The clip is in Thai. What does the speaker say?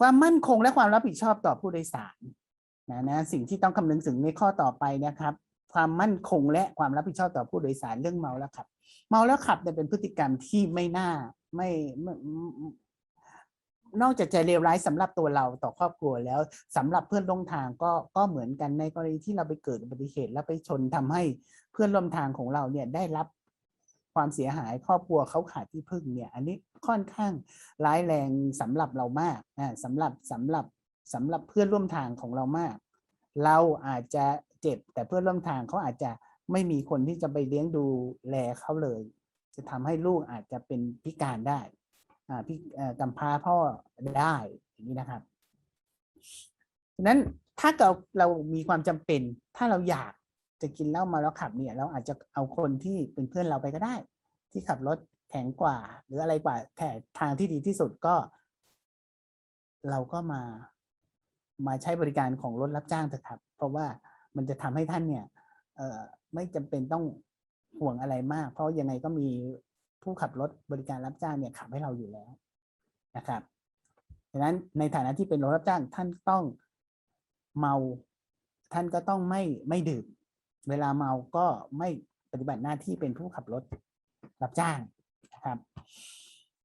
ความมั่นคงและความรับผิดชอบต่อผู้โดยสารนะนะสิ่งที่ต้องคำนึงถึงในข้อต่อไปนะครับ ความมั่นคงและความรับผิดชอบต่อผู้โดยสารเรื่องเมาแล้วขับ เมาแล้วขับเนี่ยเป็นพฤติกรรมที่ไม่น่าไม่ไม่นอกจากจะเลวร้ายสำหรับตัวเราต่อครอบครัวแล้วสำหรับเพื่อนร่วมทางก็ก็เหมือนกันในกรณีที่เราไปเกิดอุบัติเหตุแล้วไปชนทำให้เพื่อนร่วมทางของเราเนี่ยได้รับ ความเสียหายครอบครัวเขาขาดที่พึ่งเนี่ย อันนี้ค่อนข้างร้ายแรงสำหรับเรามากอ่าสำหรับสำหรับสำหรับเพื่อนร่วมทางของเรามาก เราอาจจะเจ็บแต่เพื่อนร่วมทางเขาอาจจะไม่มีคนที่จะไปเลี้ยงดูแลเขาเลย จะทำให้ลูกอาจจะเป็นพิการได้อ่าพิเอ่อกำพร้าพ่อได้อย่างนี้นะครับนั้นถ้าเราเรามีความจำเป็น ถ้าเราอยาก จะกินเหล้ามาแล้วขับเนี่ย เราอาจจะเอาคนที่เป็นเพื่อนเราไปก็ได้ ที่ขับรถแข็งกว่า หรืออะไรกว่าแต่ทางที่ดีที่สุดก็ เราก็มามาใช้บริการของรถรับจ้างเถอะครับ เพราะว่ามันจะทำให้ท่านเนี่ยเออไม่จำเป็นต้องห่วงอะไรมาก เพราะยังไงก็มีผู้ขับรถบริการรับจ้างเนี่ยขับให้เราอยู่แล้วนะครับดังนั้นในฐานะที่เป็นรถรับจ้างท่านต้องเมา ท่านก็ต้องไม่ไม่ดื่ม เวลาเมาก็ไม่ปฏิบัติหน้าที่เป็นผู้ขับรถรับจ้างนะครับ